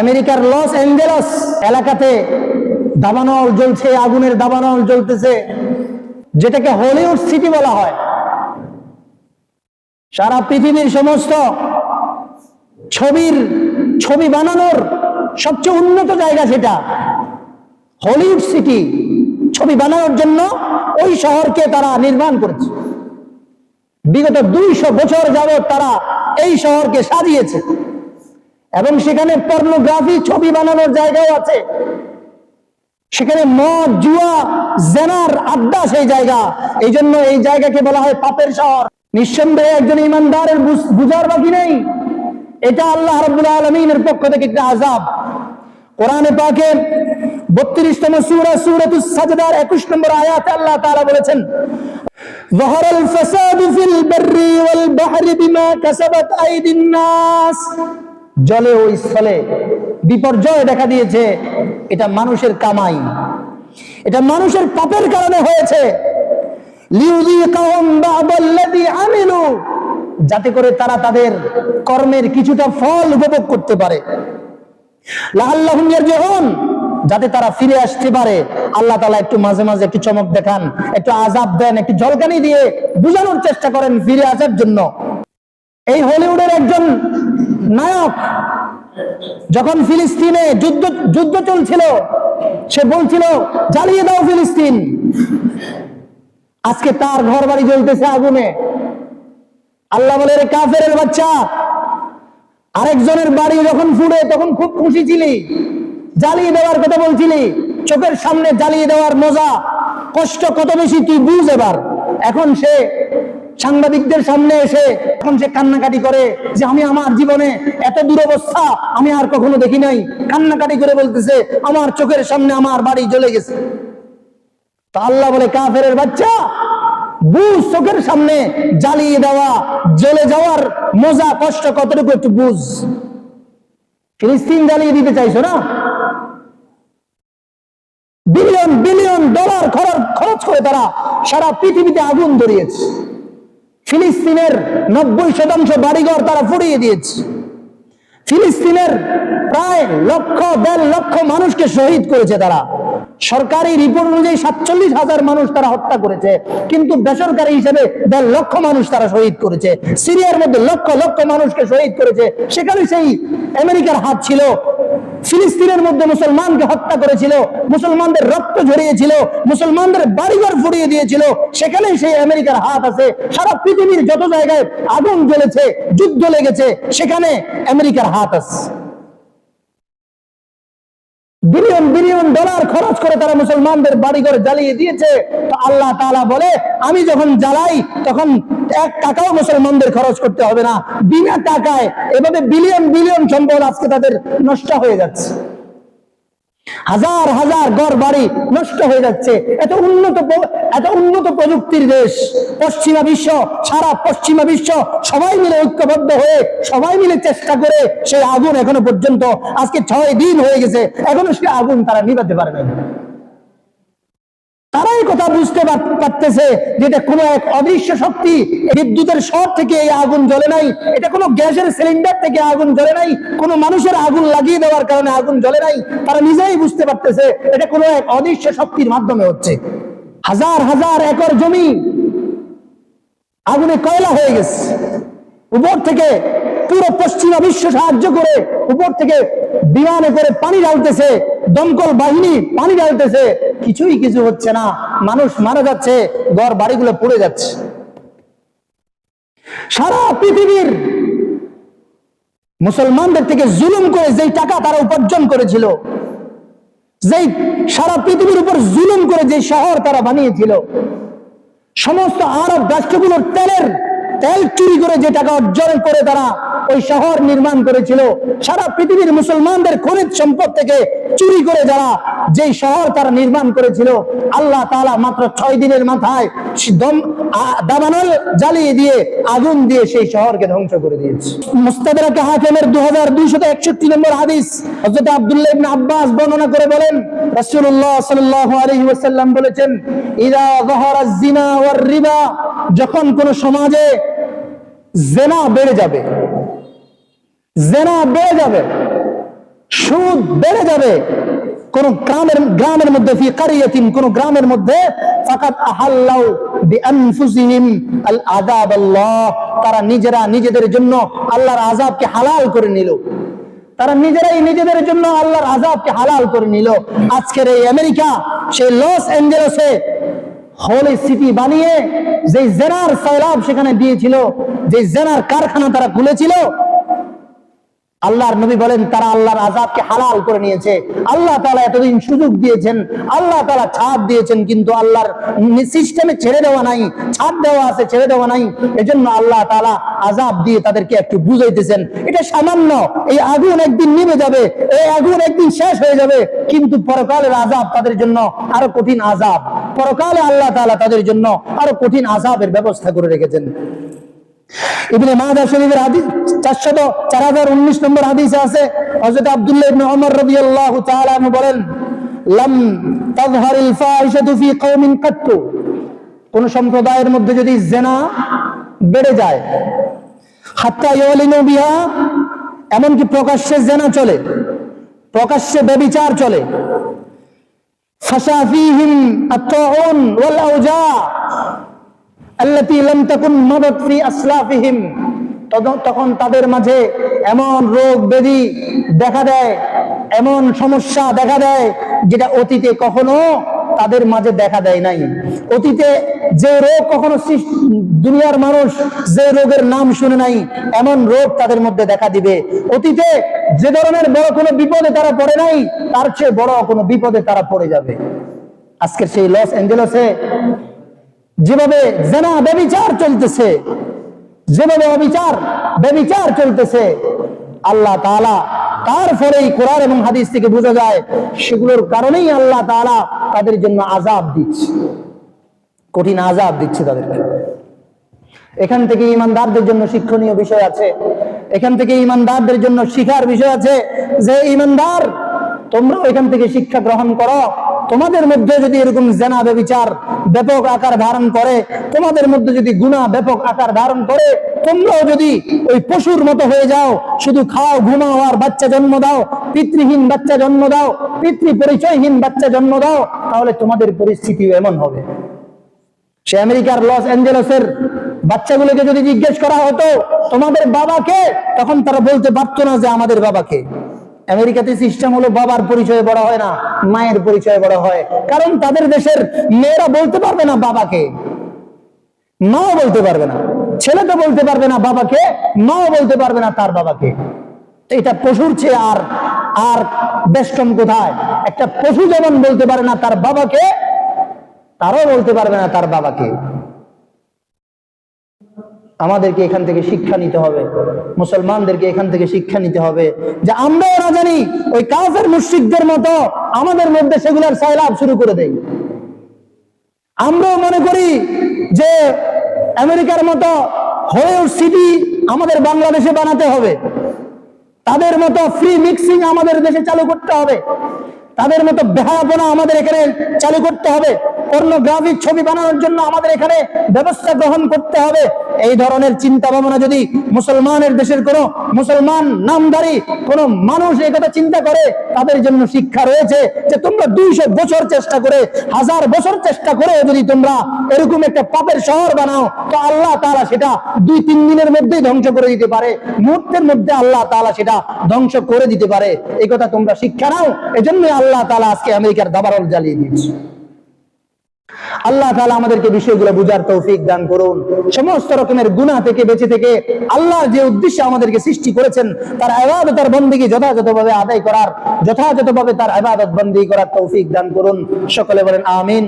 আমেরিকার Los Angeles এলাকাতে দাবানল জ্বলছে, আগুনের দাবানল জ্বলতেছে, যেটাকে হলিউড সিটি বলা হয়। সারা পৃথিবীর সমস্ত ছবির, ছবি বানানোর সবচেয়ে উন্নত জায়গা সেটা হলিউড সিটি। ছবি বানানোর জন্য ওই শহরকে তারা নির্মাণ করেছে। বিগত দুইশো বছর যাবৎ তারা এই শহরকে সাজিয়েছে। এবং সেখানে পর্নোগ্রাফি ছবি বানানোর জায়গাও আছে সেখানে মদ জুয়া জেনার আড্ডা সেই জায়গা এই জন্য এই জায়গাকে বলা হয় পাপের শহর নিঃসন্দেহে একজন ইমানদারের বুঝ- বুঝার বাকি নেই এটা আল্লাহ রব্বুল আলমিনের পক্ষ থেকে একটা আজাব কোরআনে পাকে বত্রিশতম সুরা সুরাতুস সাজদার একুশ নম্বর আয়াতে আল্লাহ তাআলা বলেছেন ظهر الفساد في البر والبحر بما كسبت أيدي الناس জলে ওই স্থলে বিপর্যয় দেখা দিয়েছে, এটা মানুষের কামাই। এটা মানুষের পাপের কারণে হয়েছে। যাতে করে তারা তাদের কর্মের কিছুটা ফল উপভোগ করতে পারে। যাতে তারা ফিরে আসতে পারে। আল্লাহ তাআলা একটু মাঝে মাঝে একটু চমক দেখান, একটু আজাব দেন, একটু ঝলকানি দিয়ে বোঝানোর চেষ্টা করেন ফিরে আসার জন্য। এই হলিউডের একজন নায়ক, যখন ফিলিস্তিনে যুদ্ধ যুদ্ধ চলছিল, সে বলছিল, জ্বালিয়ে দাও ফিলিস্তিন। আজকে তার ঘর বাড়ি জ্বলতেছে আগুনে। আল্লাহ বলে রে কাফের বাচ্চা, আরেকজনের বাড়ি যখন ফুড়ে তখন খুব খুশি ছিলি। জ্বালিয়ে দেওয়ার কথা বলছিলি। চোখের সামনে জ্বালিয়ে দেওয়ার মজা, কষ্ট কত বেশি তুই বুঝ এবার। এখন সে সাংবাদিকদের সামনে এসে এখন সে কান্নাকাটি করে যে আমি আমার জীবনে এত দুরবস্থা আমি আর কখনো দেখি নাই। কান্নাকাটি করে বলতেছে, আমার চোখের সামনে আমার বাড়ি জ্বলে গেছে। তা আল্লাহ বলে, কাফেরের বাচ্চা, বুঝ চোখের সামনে জ্বালিয়ে দেওয়া, জ্বলে যাওয়ার মজা, কষ্ট কতটুকু একটু বুঝ। ফিলিস্তিন জ্বালিয়ে দিতে চাইছো না? বিলিয়ন বিলিয়ন ডলার খরচ করে তারা সারা পৃথিবীতে আগুন ধরিয়েছে। ফিলিস্তিনের নব্বই শতাংশ বাড়িঘর তারা ফুরিয়ে দিয়েছে। ফিলিস্তিনের প্রায় লক্ষ, দেড় লক্ষ মানুষকে শহীদ করেছে তারা। সরকারি রিপোর্ট অনুযায়ী সাতচল্লিশ হাজার মানুষ তারা হত্যা করেছে, কিন্তু বেসরকারি হিসেবে দেড় লক্ষ মানুষ তারা শহীদ করেছে। সিরিয়ার মধ্যে লক্ষ লক্ষ মানুষকে শহীদ করেছে। সেখানে সেই আমেরিকার হাত ছিল ফিলিস্তিনের মধ্যে মুসলমানকে হত্যা করেছিল, মুসলমানদের রক্ত ঝরিয়েছিল, মুসলমানদের বাড়িঘর ফুরিয়ে দিয়েছিল সেখানে সেই আমেরিকার হাত আছে। সারা পৃথিবীর যত জায়গায় আগুন জ্বলেছে, যুদ্ধ লেগেছে, সেখানে আমেরিকার হাত আছে। বিলিয়ন বিলিয়ন ডলার খরচ করে তারা মুসলমানদের বাড়ি বাড়িঘর জ্বালিয়ে দিয়েছে। তো আল্লাহ তালা বলে, আমি যখন জ্বালাই, তখন এক টাকাও মুসলমানদের খরচ করতে হবে না। বিনা টাকায়, এভাবে বিলিয়ন বিলিয়ন সম্পদ আজকে তাদের নষ্ট হয়ে যাচ্ছে। হাজার হাজার গড় বাড়ি নষ্ট হয়ে যাচ্ছে। এত উন্নত এত উন্নত প্রযুক্তির দেশ। পশ্চিমা বিশ্ব, সারা পশ্চিমা বিশ্ব সবাই মিলে ঐক্যবদ্ধ হয়ে, সবাই মিলে চেষ্টা করে সেই আগুন এখনও পর্যন্ত, আজকে ছয় দিন হয়ে গেছে, এখনও সেই আগুন তারা নিভাতে পারবে না তারাই কথা বুঝতে পারতেছে যে এটা কোনো এক অদৃশ্য শক্তি। বিদ্যুতের শর্ট থেকে এই আগুন জ্বলে নাই। এটা কোনো গ্যাসের সিলিন্ডার থেকে আগুন জ্বলে নাই। কোনো মানুষের আগুন লাগিয়ে দেওয়ার কারণে আগুন জ্বলে নাই। তারা নিজেই বুঝতে পারতেছে এটা কোনো এক অদৃশ্য শক্তির মাধ্যমে হচ্ছে। হাজার হাজার একর জমি আগুনে কয়লা হয়ে গেছে। উপর থেকে পুরো পশ্চিমা বিশ্ব সাহায্য করে উপর থেকে বিমানে করে পানি ঢালতেছে, দমকল বাহিনী পানি ঢালতেছে, কিছুই কিছু হচ্ছে না। মানুষ মারা যাচ্ছে, ঘর বাড়িগুলো পড়ে যাচ্ছে। সারা পৃথিবীর মুসলমানদের থেকে জুলুম করে যেই টাকা তারা উপার্জন করেছিল, যেই সারা পৃথিবীর উপর জুলুম করে যে শহর তারা বানিয়েছিল, সমস্ত আরব রাষ্ট্রগুলোর তেলের তেল চুরি করে যে টাকা অর্জন করে তারা ওই শহর নির্মাণ করেছিল, সারা পৃথিবীর মুসলমানদের খনিজ সম্পদ থেকে চুরি করে যারা যেই শহর তারা নির্মাণ করেছিল, আল্লাহ তাআলা মাত্র ছয় দিনের মাথায় দাবানল জ্বালিয়ে দিয়ে আগুন দিয়ে সেই শহরকে ধ্বংস করে দিয়েছে। মুস্তাদরাকে হাকিমের দু হাজার দুইশত একষট্টি নম্বর হাদিস হযরত আব্দুল্লাহ আব্বাস বর্ণনা করে বলেন, রাসূলুল্লাহ বলেছেন রিবা যখন কোন সমাজে জেনা বেড়ে যাবে। জেনা বেড়ে যাবে। সুদ বেড়ে যাবে। কোন গ্রামের গ্রামের মধ্যে কোন গ্রামের মধ্যে তারা নিজেরা নিজেদের জন্য আল্লাহর আযাবকে হালাল করে নিল। তারা নিজেরাই নিজেদের জন্য আল্লাহর আযাবকে হালাল করে নিল। আজকের এই আমেরিকা, সেই লস অ্যাঞ্জেলসে হোলি সিটি বানিয়ে যে জেনার সাইলাব সেখানে দিয়েছিল যে জেনার কারখানা তারা খুলেছিল আল্লাহর নবী বলেন, তারা আল্লাহর আজাবকে হালাল করে নিয়েছে। আল্লাহ তালা এতদিন সুযোগ দিয়েছেন, আল্লাহ তালা ছাড় দিয়েছেন, কিন্তু আল্লাহর সিস্টেমে ছেড়ে দেওয়া নাই ছাড় দেওয়া আছে, ছেড়ে দেওয়া নাই। এজন্য আল্লাহ তালা আজাব দিয়ে তাদেরকে একটু বুঝাইতেছেন। এটা সামান্য, এই আগুন একদিন নিভে যাবে, এই আগুন একদিন শেষ হয়ে যাবে, কিন্তু পরকালের আজাব তাদের জন্য আরও কঠিন আজাব পরকালে আল্লাহ তালা তাদের জন্য আরও কঠিন আজাবের ব্যবস্থা করে রেখেছেন। ইবনে শরীফের হাদিস 400 4019 নম্বর হাদিসে আছে। হযরত আব্দুল্লাহ ইবনে ওমর বলেন ফাহিশাতু ফি কওমিন কোন সম্প্রদায়ের মধ্যে যদি জেনা বেড়ে যায়, হাত্তা ইয়ালিনু বিহা এমনকি প্রকাশ্যে জেনা চলে, প্রকাশ্যে ব্যভিচার চলে, ফাশা ফীহিম আত-তাউন ওয়াল আওজা তখন তাদের মাঝে এমন রোগ ব্যাধি দেখা দেয়, এমন সমস্যা দেখা দেয়, যেটা অতীতে কখনো তাদের মাঝে দেখা দেয় নাই। অতীতে যে রোগ কখনো দুনিয়ার মানুষ যে রোগের নাম শুনে নাই, এমন রোগ তাদের মধ্যে দেখা দিবে। অতীতে যে ধরনের বড় কোনো বিপদে তারা পড়ে নাই, তার চেয়ে বড় কোনো বিপদে তারা পড়ে যাবে। আজকের সেই লস অ্যাঞ্জেলসে যেভাবে জেনা ব্যবিচার চলতেছে, যেভাবে অবিচার, ব্যবিচার চলতেছে, আল্লাহ তাআলা তারপরেই কোরআন এবং হাদিস থেকে বোঝা যায়, সেগুলোর কারণেই আল্লাহ তাআলা তাদের জন্য আজাব দিচ্ছে। কঠিন আজাব দিচ্ছে তাদেরকে এখান থেকে ইমানদারদের জন্য শিক্ষণীয় বিষয় আছে। এখান থেকে ইমানদারদের জন্য শিখার বিষয় আছে যে, ইমানদার তোমরা এখান থেকে শিক্ষা গ্রহণ করো। তোমাদের মধ্যে যদি এরকম জেনা ব্যবিচার ব্যাপক আকার ধারণ করে, তোমাদের মধ্যে যদি গুণা ব্যাপক আকার ধারণ করে, তোমরাও যদি ওই পশুর মতো হয়ে যাও, শুধু খাও, ঘুমাও আর বাচ্চা জন্ম দাও, পিতৃহীন বাচ্চা জন্ম দাও, পিতৃ পরিচয়হীন বাচ্চা জন্ম দাও, তাহলে তোমাদের পরিস্থিতিও এমন হবে। সে আমেরিকার লস অ্যাঞ্জেলসের বাচ্চাগুলোকে যদি জিজ্ঞেস করা হতো, তোমাদের বাবাকে, তখন তারা বলতে পারতো না যে আমাদের বাবাকে। আমেরিকাতে সিস্টেম হলো বাবার পরিচয়ে বড় হয় না, মায়ের পরিচয়ে বড় হয়। কারণ তাদের দেশের মেয়েরা বলতে পারবে না বাবাকে। মাও বলতে পারবে না। ছেলে তো বলতে পারবে না বাবাকে, মাও বলতে পারবে না তার বাবাকে। এটা পশুর চেয়ে আর আর বেষ্টম কোথায়? একটা পশু যেমন বলতে পারে না তার বাবাকে, তারও বলতে পারবে না তার বাবাকে। আমাদেরকে এখান থেকে শিক্ষা নিতে হবে। মুসলমানদেরকে এখান থেকে শিক্ষা নিতে হবে। যে আমরাও না জানি, ওই কাফের মুশ্রিকদের মতো আমাদের মধ্যে সেগুলার সাইলাভ শুরু করে দেয় আমরাও মনে করি যে আমেরিকার মতো হলিউড সিটি আমাদের বাংলাদেশে বানাতে হবে। তাদের মতো ফ্রি মিক্সিং আমাদের দেশে চালু করতে হবে। তাদের মতো বেহায়াপনা আমাদের এখানে চালু করতে হবে। পর্নোগ্রাফিক ছবি বানানোর জন্য আমাদের এখানে ব্যবস্থা গ্রহণ করতে হবে। এই ধরনের চিন্তা ভাবনা যদি মুসলমানের দেশের কোন মুসলমান নামধারী কোন মানুষ এই কথা চিন্তা করে, তাদের জন্য শিক্ষা রয়েছে যে তোমরা দুইশো বছর চেষ্টা করে, হাজার বছর চেষ্টা করে যদি তোমরা এরকম একটা পাপের শহর বানাও, তো আল্লাহ তাআলা সেটা দুই, তিন দিনের মধ্যেই ধ্বংস করে দিতে পারে। মুহূর্তের মধ্যে আল্লাহ তালা সেটা ধ্বংস করে দিতে পারে। এই কথা তোমরা শিক্ষা নাও। এজন্যই আল্লাহ তালা আজকে আমেরিকার দাবারল জ্বালিয়ে দিয়েছে। আল্লাহ তালা আমাদেরকে বিষয়গুলো বুঝার তৌফিক দান করুন। সমস্ত রকমের গুণা থেকে বেঁচে থেকে আল্লাহ যে উদ্দেশ্যে আমাদেরকে সৃষ্টি করেছেন, তার আবাদ তার বন্দীকে যথাযথভাবে আদায় করার, যথাযথভাবে তার আবাদত বন্দী করার তৌফিক দান করুন। সকলে বলেন, আমিন।